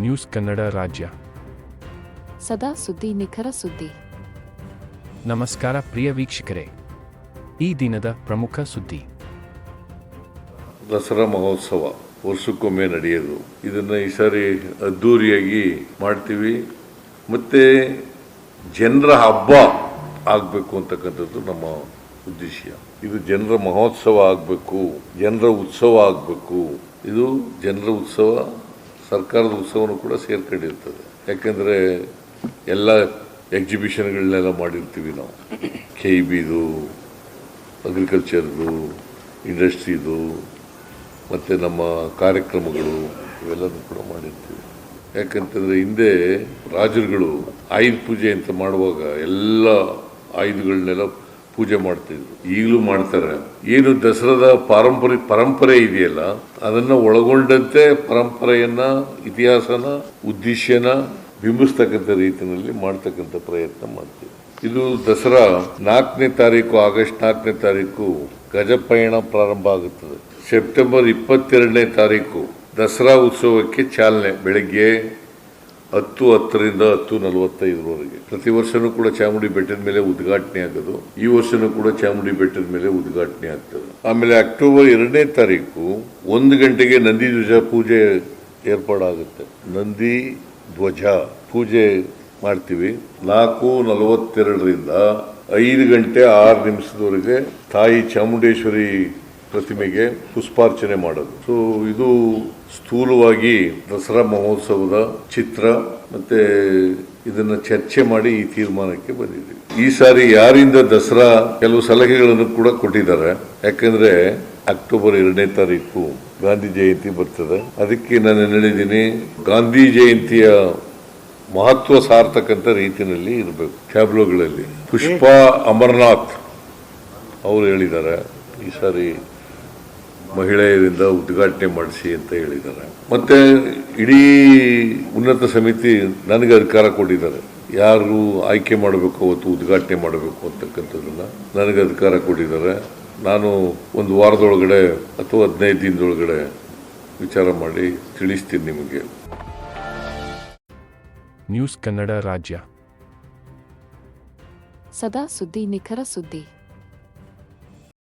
News Kannada ರಾಜ್ಯ. ಸದಾ ಸುದ್ದಿ ನಿಖರ ಸುದ್ದಿ. ನಮಸ್ಕಾರ ಪ್ರಿಯ ವೀಕ್ಷಕರೇ. ಈ ದಿನದ ಪ್ರಮುಖ ಸುದ್ದಿ. ದಸರಾ ಮಹೋತ್ಸವ ವರ್ಷಕ್ಕೊಮ್ಮೆ ನಡೆಯೋದು. ಇದನ್ನು ಈ ಸಾರಿ ಅದ್ಧೂರಿಯಾಗಿ ಮಾಡ್ತೀವಿ. ಮತ್ತೆ ಜನರ ಹಬ್ಬ ಆಗಬೇಕು ಅಂತಕ್ಕಂಥದ್ದು ನಮ್ಮ ಉದ್ದೇಶ. ಇದು ಜನರ ಮಹೋತ್ಸವ ಆಗಬೇಕು ಜನರ ಉತ್ಸವ ಆಗಬೇಕು. ಇದು ಜನರ ಉತ್ಸವ ಸರ್ಕಾರದ ಉತ್ಸವನೂ ಕೂಡ ಸೇರ್ಕೊಂಡಿರ್ತದೆ. ಯಾಕೆಂದರೆ ಎಲ್ಲ ಎಕ್ಸಿಬಿಷನ್ಗಳನ್ನೆಲ್ಲ ಮಾಡಿರ್ತೀವಿ ನಾವು. ಕೆ ಇ ಬಿದು ಅಗ್ರಿಕಲ್ಚರ್ದು ಇಂಡಸ್ಟ್ರಿದು ಮತ್ತು ನಮ್ಮ ಕಾರ್ಯಕ್ರಮಗಳು ಇವೆಲ್ಲನೂ ಕೂಡ ಮಾಡಿರ್ತೀವಿ. ಯಾಕಂತಂದರೆ ಹಿಂದೆ ರಾಜರುಗಳು ಆಯುಧ ಪೂಜೆ ಅಂತ ಮಾಡುವಾಗ ಎಲ್ಲ ಆಯುಧಗಳನ್ನೆಲ್ಲ ಪೂಜೆ ಮಾಡ್ತಿದ್ರು. ಈಗಲೂ ಮಾಡ್ತಾರೆ. ಏನು ದಸರಾದ ಪಾರಂಪರಿ, ಪರಂಪರೆ ಇದೆಯಲ್ಲ, ಅದನ್ನ ಒಳಗೊಂಡಂತೆ ಪರಂಪರೆಯನ್ನ, ಇತಿಹಾಸನ, ಉದ್ದೇಶನ ಬಿಂಬಿಸ್ತಕ್ಕಂಥ ರೀತಿಯಲ್ಲಿ ಮಾಡ್ತಕ್ಕಂಥ ಪ್ರಯತ್ನ ಮಾಡ್ತೀವಿ. ಇದು ದಸರಾ ನಾಲ್ಕನೇ ತಾರೀಕು, ಆಗಸ್ಟ್ ನಾಲ್ಕನೇ ತಾರೀಕು ಗಜಪಯಣ ಪ್ರಾರಂಭ ಆಗುತ್ತದೆ. ಸೆಪ್ಟೆಂಬರ್ ಇಪ್ಪತ್ತೆರಡನೇ ತಾರೀಕು ದಸರಾ ಉತ್ಸವಕ್ಕೆ ಚಾಲನೆ. ಬೆಳಗ್ಗೆ ಹತ್ತು, ಹತ್ತರಿಂದ ಹತ್ತು ನಲವತ್ತೈದರವರೆಗೆ ಪ್ರತಿ ವರ್ಷನೂ ಕೂಡ ಚಾಮುಂಡಿ ಬೆಟ್ಟದ ಮೇಲೆ ಉದ್ಘಾಟನೆ ಆಗೋದು. ಈ ವರ್ಷನೂ ಕೂಡ ಚಾಮುಂಡಿ ಬೆಟ್ಟದ ಮೇಲೆ ಉದ್ಘಾಟನೆ ಆಗ್ತದೆ. ಆಮೇಲೆ ಅಕ್ಟೋಬರ್ ಎರಡನೇ ತಾರೀಕು ಒಂದು ಗಂಟೆಗೆ ನಂದಿ ಧ್ವಜ ಪೂಜೆ ಏರ್ಪಾಡಾಗುತ್ತೆ. ನಂದಿ ಧ್ವಜ ಪೂಜೆ ಮಾಡ್ತೀವಿ. ನಾಲ್ಕು ನಲವತ್ತೆರಡರಿಂದ ಐದು ಗಂಟೆ ಆರು ನಿಮಿಷದವರೆಗೆ ತಾಯಿ ಚಾಮುಂಡೇಶ್ವರಿ ಪ್ರತಿಮೆಗೆ ಪುಷ್ಪಾರ್ಚನೆ ಮಾಡೋದು. ಸೊ ಇದು ಸ್ಥೂಲವಾಗಿ ದಸರಾ ಮಹೋತ್ಸವದ ಚಿತ್ರ ಮತ್ತೆ ಇದನ್ನ ಚರ್ಚೆ ಮಾಡಿ ಈ ತೀರ್ಮಾನಕ್ಕೆ ಬಂದಿದ್ದೀವಿ ಈ ಸಾರಿ ಯಾರಿಂದ ದಸರಾ ಕೆಲವು ಸಲಹೆಗಳನ್ನು ಕೂಡ ಕೊಟ್ಟಿದ್ದಾರೆ. ಯಾಕಂದ್ರೆ ಅಕ್ಟೋಬರ್ ಎರಡನೇ ತಾರೀಕು ಗಾಂಧಿ ಜಯಂತಿ ಬರ್ತದೆ. ಅದಕ್ಕೆ ನಾನು ಹೇಳಿದ್ದೀನಿ, ಗಾಂಧಿ ಜಯಂತಿಯ ಮಹತ್ವ ಸಾರ್ತಕ್ಕಂಥ ರೀತಿಯಲ್ಲಿ ಇರಬೇಕು. ಟ್ಯಾಬ್ಲೋಗಳಲ್ಲಿ ಪುಷ್ಪಾ ಅಮರನಾಥ್ ಅವರು ಹೇಳಿದ್ದಾರೆ ಈ ಸಾರಿ ಮಹಿಳೆಯರಿಂದ ಉದ್ಘಾಟನೆ ಮಾಡಿಸಿ ಅಂತ ಹೇಳಿದ್ದಾರೆ. ಮತ್ತೆ ಇಡೀ ಉನ್ನತ ಸಮಿತಿ ನನಗೆ ಅಧಿಕಾರ ಕೊಟ್ಟಿದ್ದಾರೆ. ಯಾರು ಆಯ್ಕೆ ಮಾಡಬೇಕು ಅವತ್ತು ಉದ್ಘಾಟನೆ ಮಾಡಬೇಕು ಅಂತಕ್ಕಂಥದ್ದನ್ನ ನನಗೆ ಅಧಿಕಾರ ಕೊಟ್ಟಿದ್ದಾರೆ. ನಾನು ಒಂದು ವಾರದೊಳಗಡೆ ಅಥವಾ ಹದಿನೈದು ದಿನದೊಳಗಡೆ ವಿಚಾರ ಮಾಡಿ ತಿಳಿಸ್ತೀನಿ ನಿಮಗೆ. ನ್ಯೂಸ್ ಕನ್ನಡ ರಾಜ್ಯ. ಸದಾ ಸುದ್ದಿ ನಿಖರ ಸುದ್ದಿ.